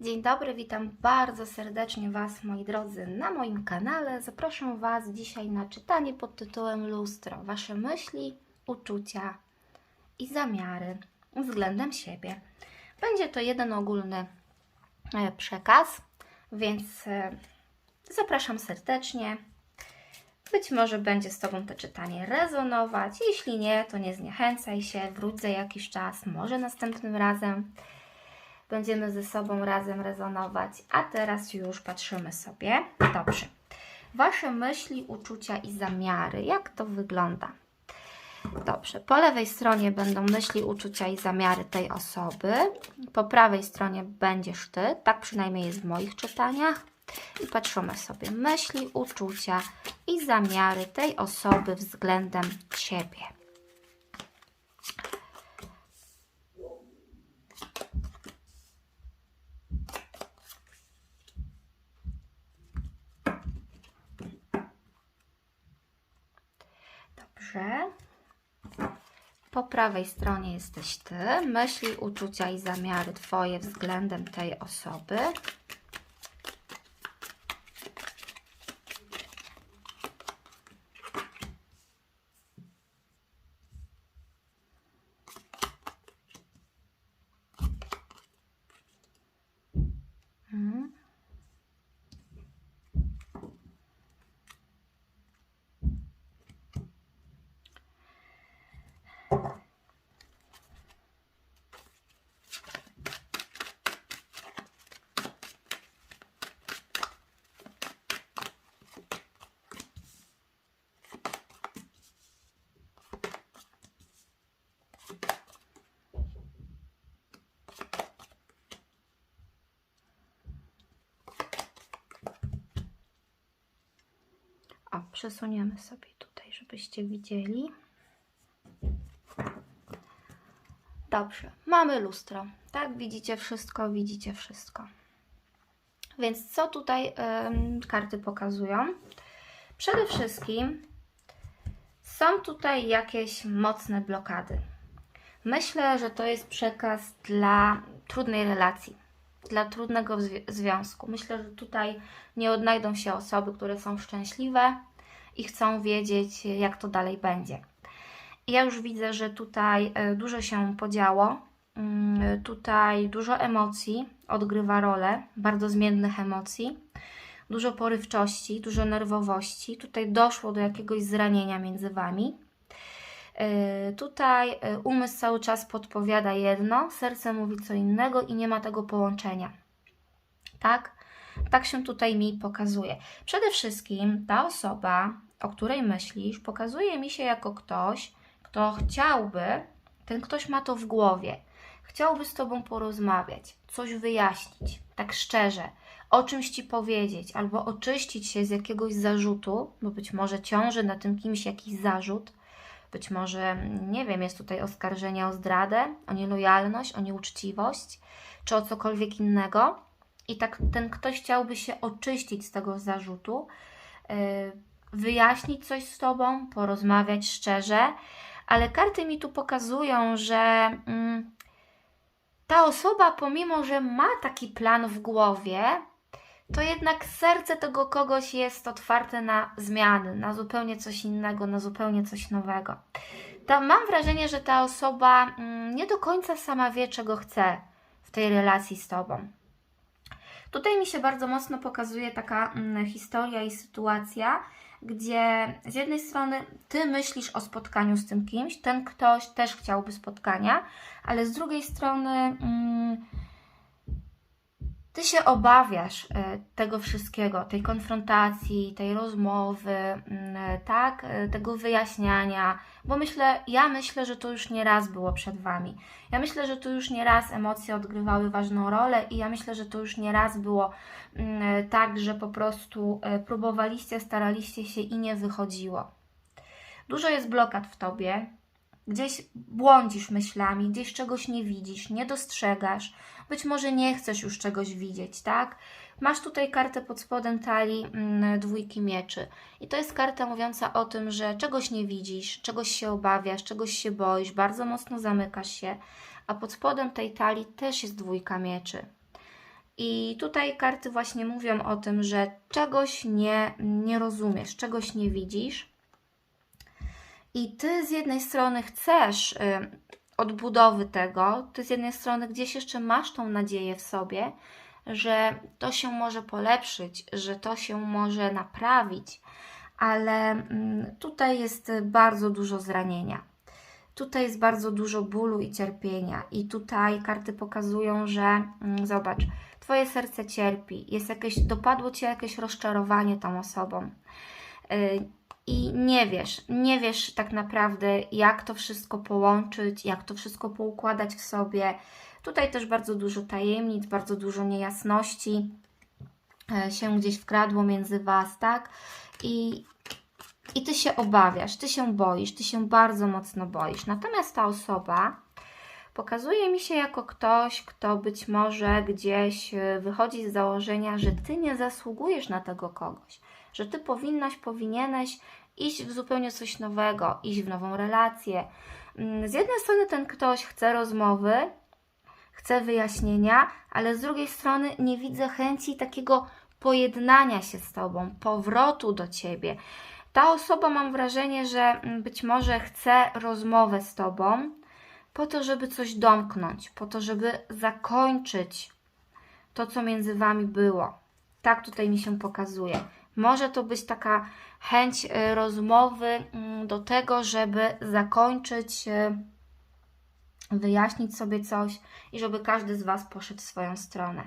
Dzień dobry, witam bardzo serdecznie Was, moi drodzy, na moim kanale. Zapraszam Was dzisiaj na czytanie pod tytułem Lustro. Wasze myśli, uczucia i zamiary względem siebie. Będzie to jeden ogólny e, przekaz, więc e, zapraszam serdecznie. Być może będzie z Tobą to czytanie rezonować. Jeśli nie, to nie zniechęcaj się, wróć za jakiś czas, może następnym razem będziemy ze sobą razem rezonować. A teraz już patrzymy sobie. Dobrze. Wasze myśli, uczucia i zamiary. Jak to wygląda? Dobrze. Po lewej stronie będą myśli, uczucia i zamiary tej osoby. Po prawej stronie będziesz ty. Tak przynajmniej jest w moich czytaniach. I patrzymy sobie myśli, uczucia i zamiary tej osoby względem ciebie. Dobrze. Po prawej stronie jesteś ty. Myśli, uczucia i zamiary twoje względem tej osoby. Przesuniemy sobie tutaj, żebyście widzieli. Dobrze, mamy lustro. Tak, widzicie wszystko, widzicie wszystko. Więc co tutaj ym, karty pokazują? Przede wszystkim są tutaj jakieś mocne blokady. Myślę, że to jest przekaz dla trudnej relacji, dla trudnego zwi- związku. Myślę, że tutaj nie odnajdą się osoby, które są szczęśliwe i chcą wiedzieć, jak to dalej będzie. Ja już widzę, że tutaj e, dużo się podziało. Mm, Tutaj dużo emocji odgrywa rolę, bardzo zmiennych emocji, dużo porywczości, dużo nerwowości. Tutaj doszło do jakiegoś zranienia między wami. E, Tutaj e, umysł cały czas podpowiada jedno, serce mówi co innego i nie ma tego połączenia. Tak? Tak się tutaj mi pokazuje. Przede wszystkim ta osoba, o której myślisz, pokazuje mi się jako ktoś, kto chciałby, ten ktoś ma to w głowie, chciałby z Tobą porozmawiać, coś wyjaśnić, tak szczerze, o czymś Ci powiedzieć, albo oczyścić się z jakiegoś zarzutu, bo być może ciąży na tym kimś jakiś zarzut, być może, nie wiem, jest tutaj oskarżenie o zdradę, o nielojalność, o nieuczciwość, czy o cokolwiek innego. I tak ten ktoś chciałby się oczyścić z tego zarzutu, yy, wyjaśnić coś z Tobą, porozmawiać szczerze, ale karty mi tu pokazują, że mm, ta osoba, pomimo że ma taki plan w głowie, to jednak serce tego kogoś jest otwarte na zmiany, na zupełnie coś innego, na zupełnie coś nowego. Ta, mam wrażenie, że ta osoba mm, nie do końca sama wie, czego chce w tej relacji z Tobą. Tutaj mi się bardzo mocno pokazuje taka mm, historia i sytuacja, gdzie z jednej strony ty myślisz o spotkaniu z tym kimś, ten ktoś też chciałby spotkania, ale z drugiej strony mm, ty się obawiasz e, tego wszystkiego, tej konfrontacji, tej rozmowy, mm, tak, e, tego wyjaśniania, bo myślę, ja myślę, że to już nie raz było przed Wami. Ja myślę, że tu już nie raz emocje odgrywały ważną rolę i ja myślę, że to już nie raz było mm, tak, że po prostu e, próbowaliście, staraliście się i nie wychodziło. Dużo jest blokad w Tobie, gdzieś błądzisz myślami, gdzieś czegoś nie widzisz, nie dostrzegasz, być może nie chcesz już czegoś widzieć, tak? Masz tutaj kartę pod spodem talii mm, dwójki mieczy. I to jest karta mówiąca o tym, że czegoś nie widzisz, czegoś się obawiasz, czegoś się boisz, bardzo mocno zamykasz się, a pod spodem tej talii też jest dwójka mieczy. I tutaj karty właśnie mówią o tym, że czegoś nie, nie rozumiesz, czegoś nie widzisz. I ty z jednej strony chcesz y, odbudowy tego, ty z jednej strony gdzieś jeszcze masz tą nadzieję w sobie, że to się może polepszyć, że to się może naprawić, ale mm, tutaj jest bardzo dużo zranienia. Tutaj jest bardzo dużo bólu i cierpienia, i tutaj karty pokazują, że mm, zobacz, Twoje serce cierpi, jest jakieś, dopadło Cię jakieś rozczarowanie tą osobą. I nie wiesz, nie wiesz tak naprawdę, jak to wszystko połączyć, jak to wszystko poukładać w sobie. Tutaj też bardzo dużo tajemnic, bardzo dużo niejasności e, się gdzieś wkradło między Was, tak? I, I Ty się obawiasz, Ty się boisz, Ty się bardzo mocno boisz. Natomiast ta osoba pokazuje mi się jako ktoś, kto być może gdzieś e, wychodzi z założenia, że Ty nie zasługujesz na tego kogoś, że Ty powinnaś, powinieneś iść w zupełnie coś nowego, iść w nową relację. Mm, Z jednej strony ten ktoś chce rozmowy, chce wyjaśnienia, ale z drugiej strony nie widzę chęci takiego pojednania się z Tobą, powrotu do Ciebie. Ta osoba, mam wrażenie, że mm, być może chce rozmowę z Tobą po to, żeby coś domknąć, po to, żeby zakończyć to, co między Wami było. Tak tutaj mi się pokazuje. Może to być taka chęć y, rozmowy mm, do tego, żeby zakończyć y, wyjaśnić sobie coś i żeby każdy z Was poszedł w swoją stronę.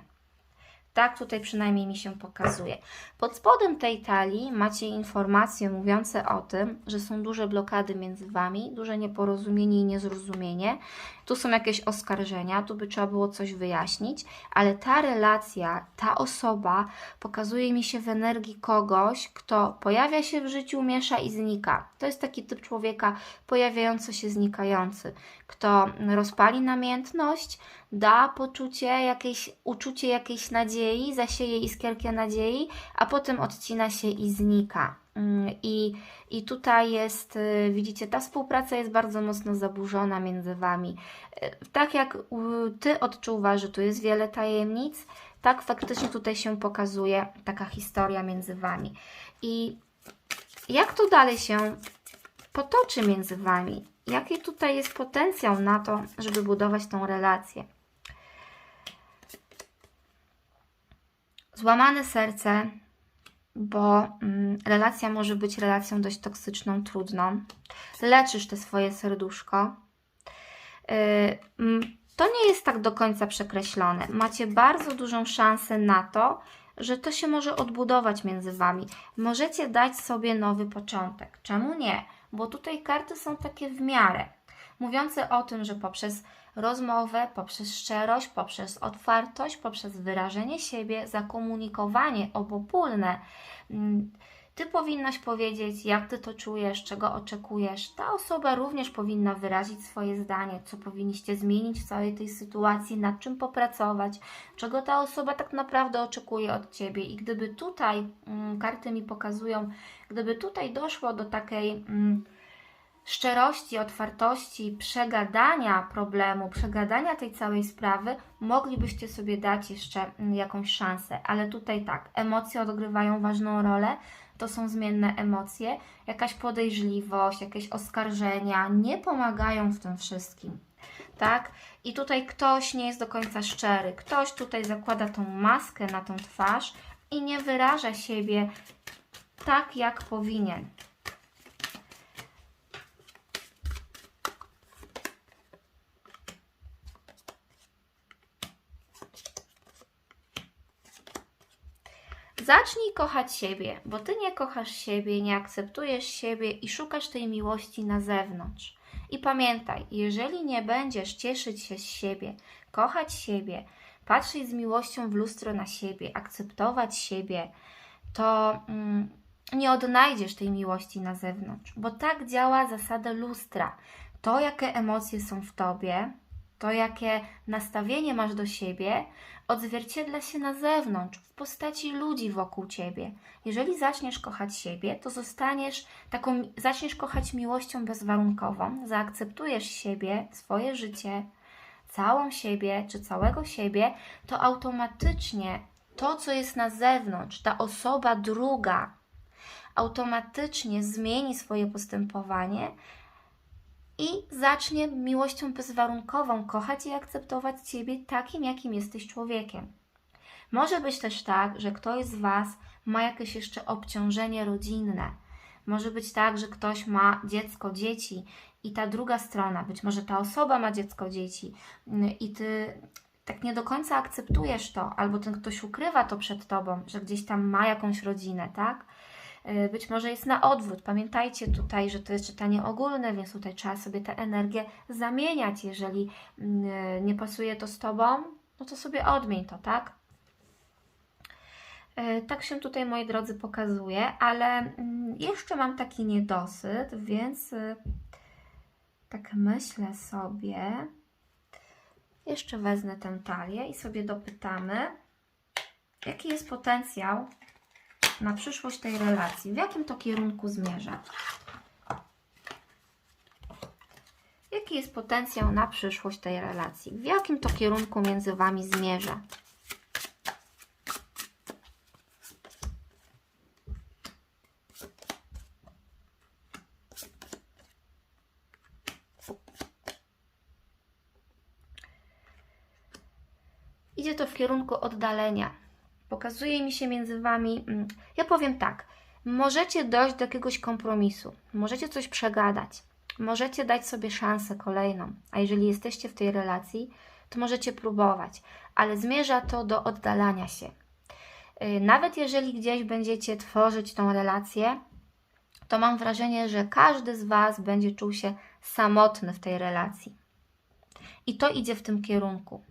Tak tutaj przynajmniej mi się pokazuje. Pod spodem tej talii macie informacje mówiące o tym, że są duże blokady między Wami, duże nieporozumienie i niezrozumienie. Tu są jakieś oskarżenia, tu by trzeba było coś wyjaśnić, ale ta relacja, ta osoba pokazuje mi się w energii kogoś, kto pojawia się w życiu, miesza i znika. To jest taki typ człowieka pojawiający się, znikający, kto rozpali namiętność, da poczucie jakiejś, uczucie jakiejś nadziei, zasieje iskierkę nadziei, a potem odcina się i znika. Mm, I, I tutaj jest, y, widzicie, ta współpraca jest bardzo mocno zaburzona między Wami. Y, Tak jak Ty odczuwasz, że tu jest wiele tajemnic, tak faktycznie tutaj się pokazuje taka historia między Wami. I jak to dalej się potoczy między Wami? Jaki tutaj jest potencjał na to, żeby budować tą relację? Złamane serce, bo mm, relacja może być relacją dość toksyczną, trudną. Leczysz te swoje serduszko. Yy, mm, to nie jest tak do końca przekreślone. Macie bardzo dużą szansę na to, że to się może odbudować między Wami. Możecie dać sobie nowy początek. Czemu nie? Bo tutaj karty są takie w miarę, mówiące o tym, że poprzez rozmowę, poprzez szczerość, poprzez otwartość, poprzez wyrażenie siebie, zakomunikowanie obopólne. mm, Ty powinnaś powiedzieć, jak ty to czujesz, czego oczekujesz. Ta osoba również powinna wyrazić swoje zdanie, co powinniście zmienić w całej tej sytuacji, nad czym popracować, czego ta osoba tak naprawdę oczekuje od ciebie. I gdyby tutaj, mm, karty mi pokazują, gdyby tutaj doszło do takiej. Mm, szczerości, otwartości, przegadania problemu, przegadania tej całej sprawy, moglibyście sobie dać jeszcze mm, jakąś szansę. Ale tutaj tak, emocje odgrywają ważną rolę. To są zmienne emocje, jakaś podejrzliwość, jakieś oskarżenia nie pomagają w tym wszystkim. Tak? I tutaj ktoś nie jest do końca szczery. Ktoś tutaj zakłada tą maskę na tą twarz i nie wyraża siebie tak, jak powinien. Zacznij kochać siebie, bo ty nie kochasz siebie, nie akceptujesz siebie i szukasz tej miłości na zewnątrz. I pamiętaj, jeżeli nie będziesz cieszyć się z siebie, kochać siebie, patrzeć z miłością w lustro na siebie, akceptować siebie, to mm, nie odnajdziesz tej miłości na zewnątrz, bo tak działa zasada lustra. To, jakie emocje są w tobie, to, jakie nastawienie masz do siebie, odzwierciedla się na zewnątrz, w postaci ludzi wokół ciebie. Jeżeli zaczniesz kochać siebie, to zostaniesz taką, zaczniesz kochać miłością bezwarunkową, zaakceptujesz siebie, swoje życie, całą siebie czy całego siebie, to automatycznie to, co jest na zewnątrz, ta osoba druga, automatycznie zmieni swoje postępowanie i zacznie miłością bezwarunkową kochać i akceptować Ciebie takim, jakim jesteś człowiekiem. Może być też tak, że ktoś z Was ma jakieś jeszcze obciążenie rodzinne. Może być tak, że ktoś ma dziecko, dzieci i ta druga strona, być może ta osoba ma dziecko, dzieci mm, i Ty tak nie do końca akceptujesz to, albo ten ktoś ukrywa to przed Tobą, że gdzieś tam ma jakąś rodzinę, tak? Y, Być może jest na odwrót. Pamiętajcie tutaj, że to jest czytanie ogólne, więc tutaj trzeba sobie tę energię zamieniać. Jeżeli mm, nie pasuje to z Tobą, no to sobie odmień to, tak? E, Tak się tutaj, moi drodzy, pokazuje, ale mm, jeszcze mam taki niedosyt, więc tak myślę sobie. Jeszcze wezmę tę talię i sobie dopytamy, jaki jest potencjał na przyszłość tej relacji, w jakim to kierunku zmierza. Jaki jest potencjał na przyszłość tej relacji? W jakim to kierunku między Wami zmierza? Idzie to w kierunku oddalenia. Pokazuje mi się między Wami. mm, Ja powiem tak. Możecie dojść do jakiegoś kompromisu, możecie coś przegadać, możecie dać sobie szansę kolejną, a jeżeli jesteście w tej relacji, to możecie próbować, ale zmierza to do oddalania się. Yy, Nawet jeżeli gdzieś będziecie tworzyć tą relację, to mam wrażenie, że każdy z Was będzie czuł się samotny w tej relacji. I to idzie w tym kierunku.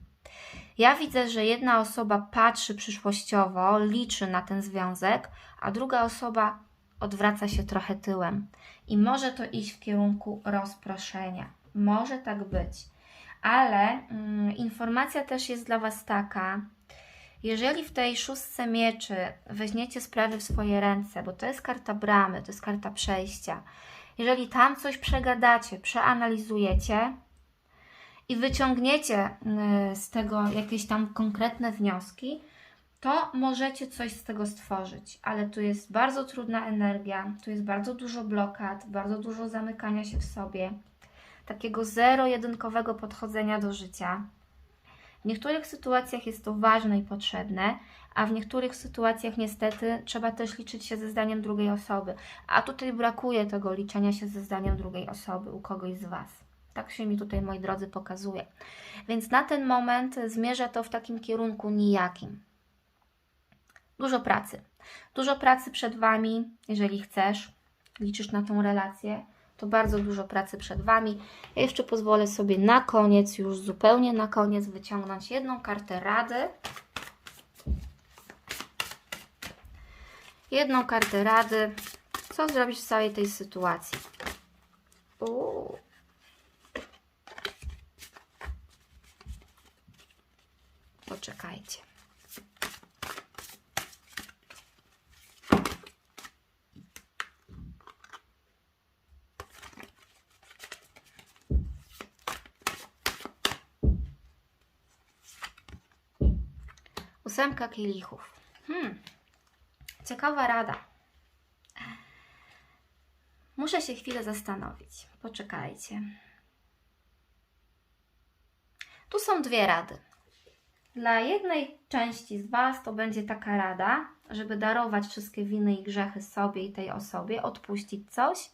Ja widzę, że jedna osoba patrzy przyszłościowo, liczy na ten związek, a druga osoba odwraca się trochę tyłem. I może to iść w kierunku rozproszenia. Może tak być. Ale mm, informacja też jest dla Was taka, jeżeli w tej szóstce mieczy weźmiecie sprawy w swoje ręce, bo to jest karta bramy, to jest karta przejścia, jeżeli tam coś przegadacie, przeanalizujecie, i wyciągniecie y, z tego jakieś tam konkretne wnioski, to możecie coś z tego stworzyć. Ale tu jest bardzo trudna energia, tu jest bardzo dużo blokad, bardzo dużo zamykania się w sobie, takiego zero-jedynkowego podchodzenia do życia. W niektórych sytuacjach jest to ważne i potrzebne, a w niektórych sytuacjach niestety trzeba też liczyć się ze zdaniem drugiej osoby. A tutaj brakuje tego liczenia się ze zdaniem drugiej osoby u kogoś z Was. Tak się mi tutaj, moi drodzy, pokazuje. Więc na ten moment zmierza to w takim kierunku nijakim. Dużo pracy. Dużo pracy przed Wami, jeżeli chcesz, liczysz na tą relację, to bardzo dużo pracy przed Wami. Ja jeszcze pozwolę sobie na koniec, już zupełnie na koniec, wyciągnąć jedną kartę rady. Jedną kartę rady. Co zrobić w całej tej sytuacji? Uuu. Poczekajcie. Ósemka kielichów. Hmm. Ciekawa rada. Muszę się chwilę zastanowić. Poczekajcie. Tu są dwie rady. Dla jednej części z Was to będzie taka rada, żeby darować wszystkie winy i grzechy sobie i tej osobie, odpuścić coś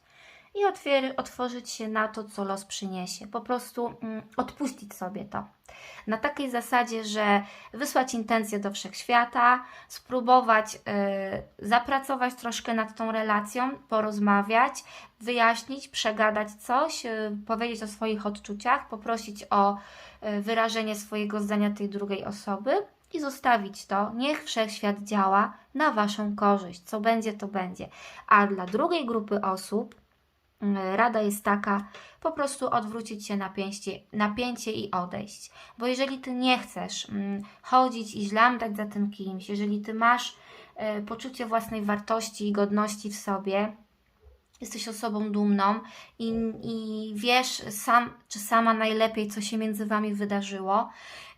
i otwier- otworzyć się na to, co los przyniesie. Po prostu mm, odpuścić sobie to. Na takiej zasadzie, że wysłać intencje do wszechświata, spróbować y, zapracować troszkę nad tą relacją, porozmawiać, wyjaśnić, przegadać coś, y, powiedzieć o swoich odczuciach, poprosić o wyrażenie swojego zdania tej drugiej osoby i zostawić to. Niech wszechświat działa na Waszą korzyść. Co będzie, to będzie. A dla drugiej grupy osób y, rada jest taka, po prostu odwrócić się napięcie, napięcie i odejść. Bo jeżeli Ty nie chcesz mm, chodzić i żlamdać za tym kimś, jeżeli Ty masz y, poczucie własnej wartości i godności w sobie, jesteś osobą dumną i, i wiesz sam czy sama najlepiej, co się między Wami wydarzyło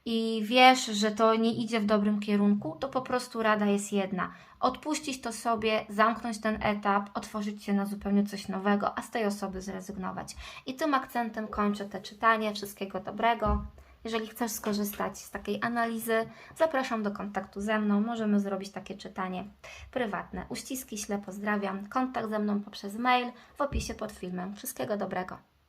i wiesz, że to nie idzie w dobrym kierunku, to po prostu rada jest jedna. Odpuścić to sobie, zamknąć ten etap, otworzyć się na zupełnie coś nowego, a z tej osoby zrezygnować. I tym akcentem kończę te czytanie. Wszystkiego dobrego. Jeżeli chcesz skorzystać z takiej analizy, zapraszam do kontaktu ze mną. Możemy zrobić takie czytanie prywatne. Uściski śle pozdrawiam. Kontakt ze mną poprzez mail w opisie pod filmem. Wszystkiego dobrego.